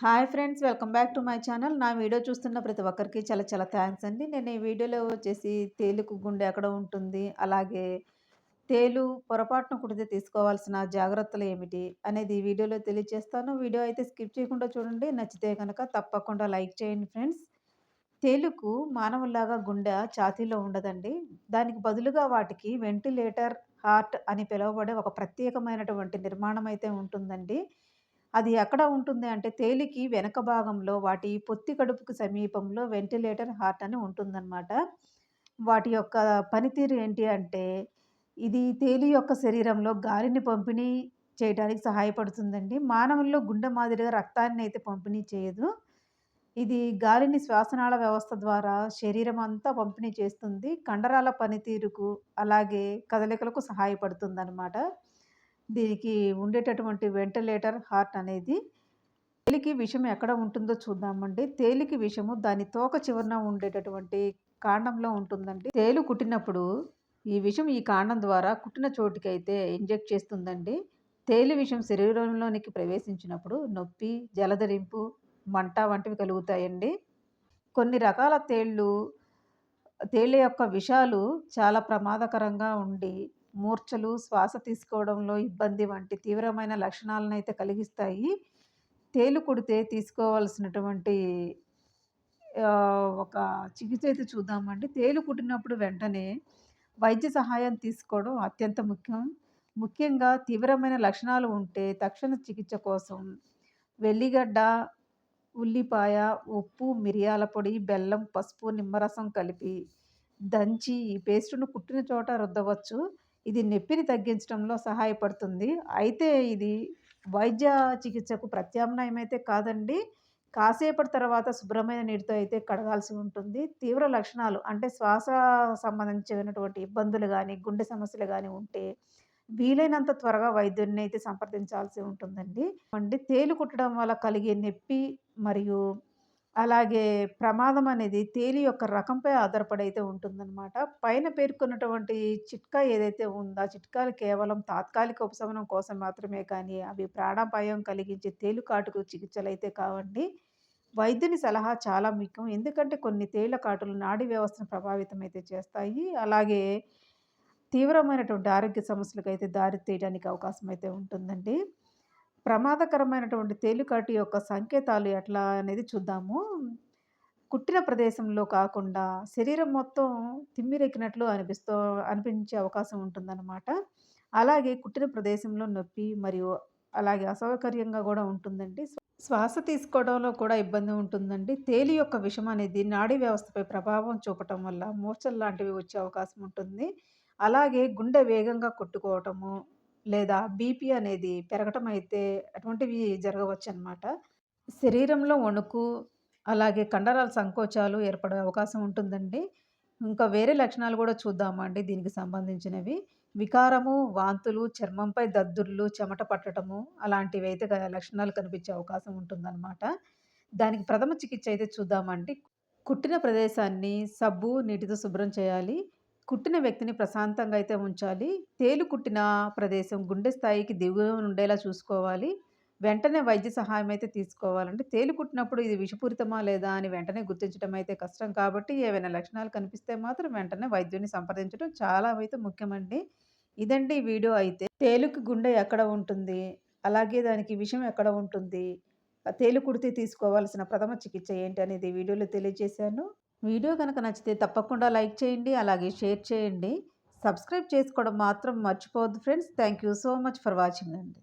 Hi friends welcome back to my channel. నా video చూస్తున్న ప్రతి ఒక్కరికి చాలా చాలా థ్యాంక్స్ అండి. నేను ఈ వీడియోలో వచ్చేసి తేలుకు గుండె ఎక్కడ ఉంటుంది అలాగే తేలు పొరపాటున కుడితే తీసుకోవాల్సిన జాగ్రత్తలు ఏమిటి అనేది ఈ వీడియోలో తెలియజేస్తాను. వీడియో అయితే స్కిప్ చేయకుండా చూడండి. నచ్చితే కనుక తప్పకుండా లైక్ చేయండి ఫ్రెండ్స్. తేలుకు మానవుల్లాగా గుండె ఛాతీలో ఉండదండి. దానికి బదులుగా వాటికి వెంటిలేటర్ హార్ట్ అని పిలువబడే ఒక ప్రత్యేకమైనటువంటి నిర్మాణం అయితే ఉంటుందండి. అది ఎక్కడ ఉంటుంది అంటే తేలికి వెనక భాగంలో వాటి పొత్తి కడుపుకు సమీపంలో వెంటిలేటర్ హార్ట్ అని ఉంటుందన్నమాట. వాటి యొక్క పనితీరు ఏంటి అంటే ఇది తేలి యొక్క శరీరంలో గాలిని పంపిణీ చేయడానికి సహాయపడుతుందండి. మానవుల్లో గుండె మాదిరిగా రక్తాన్ని అయితే పంపిణీ చేయదు. ఇది గాలిని శ్వాసనాళ వ్యవస్థ ద్వారా శరీరం అంతా పంపిణీ చేస్తుంది. కండరాల పనితీరుకు అలాగే కదలికలకు సహాయపడుతుంది అన్నమాట దీనికి ఉండేటటువంటి వెంటిలేటర్ హార్ట్ అనేది తేలికి విషం ఎక్కడ ఉంటుందో చూద్దామండి. తేలికి విషము దాని తోక చివరన ఉండేటటువంటి కాండంలో ఉంటుందండి. తేలు కుట్టినప్పుడు ఈ విషం ఈ కాండం ద్వారా కుట్టిన చోటుకి అయితే ఇంజెక్ట్ చేస్తుందండి. తేలి విషం శరీరంలోనికి ప్రవేశించినప్పుడు నొప్పి జలధరింపు మంట వంటివి కలుగుతాయండి. కొన్ని రకాల తేళ్ళు తేళ్ళ యొక్క విషాలు చాలా ప్రమాదకరంగా ఉండి మూర్ఛలు శ్వాస తీసుకోవడంలో ఇబ్బంది వంటి తీవ్రమైన లక్షణాలను అయితే కలిగిస్తాయి. తేలు కుడితే తీసుకోవాల్సినటువంటి ఒక చికిత్స అయితే చూద్దామండి. తేలు కుట్టినప్పుడు వెంటనే వైద్య సహాయం తీసుకోవడం అత్యంత ముఖ్యం. ముఖ్యంగా తీవ్రమైన లక్షణాలు ఉంటే తక్షణ చికిత్స కోసం వెల్లిగడ్డ ఉల్లిపాయ ఉప్పు మిరియాల పొడి బెల్లం పసుపు నిమ్మరసం కలిపి దంచి ఈ పేస్టును కుట్టిన చోట రుద్దవచ్చు. ఇది నొప్పిని తగ్గించడంలో సహాయపడుతుంది. అయితే ఇది వైద్య చికిత్సకు ప్రత్యామ్నాయం అయితే కాదండి. కాసేపటి తర్వాత శుభ్రమైన నీటితో అయితే కడగాల్సి ఉంటుంది. తీవ్ర లక్షణాలు అంటే శ్వాస సంబంధించినటువంటి ఇబ్బందులు కానీ గుండె సమస్యలు కానీ ఉంటే వీలైనంత త్వరగా వైద్యుడిని అయితే సంప్రదించాల్సి ఉంటుందండి. అంటే తేలు కుట్టడం వల్ల కలిగే నొప్పి మరియు అలాగే ప్రమాదం అనేది తేలి యొక్క రకంపై ఆధారపడి అయితే ఉంటుందన్నమాట. పైన పేర్కొన్నటువంటి చిట్కా ఏదైతే ఉందో ఆ చిట్కాలు కేవలం తాత్కాలిక ఉపశమనం కోసం మాత్రమే కానీ అవి ప్రాణాపాయం కలిగించే తేలికాటుకు చికిత్సలు అయితే కావండి. వైద్యుని సలహా చాలా ముఖ్యం. ఎందుకంటే కొన్ని తేలికాటులు నాడీ వ్యవస్థను ప్రభావితం అయితే చేస్తాయి. అలాగే తీవ్రమైనటువంటి ఆరోగ్య సమస్యలకు అయితే దారి తీయడానికి అవకాశం అయితే ఉంటుందండి. ప్రమాదకరమైనటువంటి తేలికాటి యొక్క సంకేతాలు ఎట్లా అనేది చూద్దాము. కుట్టిన ప్రదేశంలో కాకుండా శరీరం మొత్తం తిమ్మిరెక్కినట్లు అనిపిస్తూ అనిపించే అవకాశం ఉంటుందన్నమాట. అలాగే కుట్టిన ప్రదేశంలో నొప్పి మరియు అలాగే అసౌకర్యంగా కూడా ఉంటుందండి. శ్వాస తీసుకోవడంలో కూడా ఇబ్బంది ఉంటుందండి. తేలి యొక్క విషం అనేది నాడీ వ్యవస్థపై ప్రభావం చూపటం వల్ల మూర్చలు లాంటివి వచ్చే అవకాశం ఉంటుంది. అలాగే గుండె వేగంగా కొట్టుకోవటము లేదా బీపీ అనేది పెరగటం అయితే అటువంటివి జరగవచ్చు అనమాట శరీరంలో వణుకు అలాగే కండరాల సంకోచాలు ఏర్పడే అవకాశం ఉంటుందండి. ఇంకా వేరే లక్షణాలు కూడా చూద్దామండి దీనికి సంబంధించినవి. వికారము వాంతులు చర్మంపై దద్దుర్లు చెమట పట్టడము అలాంటివి అయితే లక్షణాలు కనిపించే అవకాశం ఉంటుందన్నమాట దానికి ప్రథమ చికిత్స అయితే చూద్దామండి కుట్టిన ప్రదేశాన్ని సబ్బు నీటితో శుభ్రం చేయాలి. కుట్టిన వ్యక్తిని ప్రశాంతంగా అయితే ఉంచాలి. తేలు కుట్టిన ప్రదేశం గుండె స్థాయికి దిగువ ఉండేలా చూసుకోవాలి. వెంటనే వైద్య సహాయం అయితే తీసుకోవాలంటే తేలు కుట్టినప్పుడు ఇది విషపూరితమా లేదా అని వెంటనే గుర్తించడం అయితే కష్టం కాబట్టి ఏవైనా లక్షణాలు కనిపిస్తే మాత్రం వెంటనే వైద్యుని సంప్రదించడం చాలా అయితే ముఖ్యమండి. ఇదండి వీడియో అయితే. తేలుకి గుండె ఎక్కడ ఉంటుంది? అలాగే దానికి విషం ఎక్కడ ఉంటుంది? తేలు కుడితే తీసుకోవాల్సిన ప్రథమ చికిత్స ఏంటి అనేది వీడియోలో తెలియజేశాను. వీడియో కనుక నచ్చితే తప్పకుండా లైక్ చేయండి అలాగే షేర్ చేయండి. సబ్స్క్రైబ్ చేసుకోవడం మాత్రం మర్చిపోవద్దు friends. Thank you so much for watching అండి.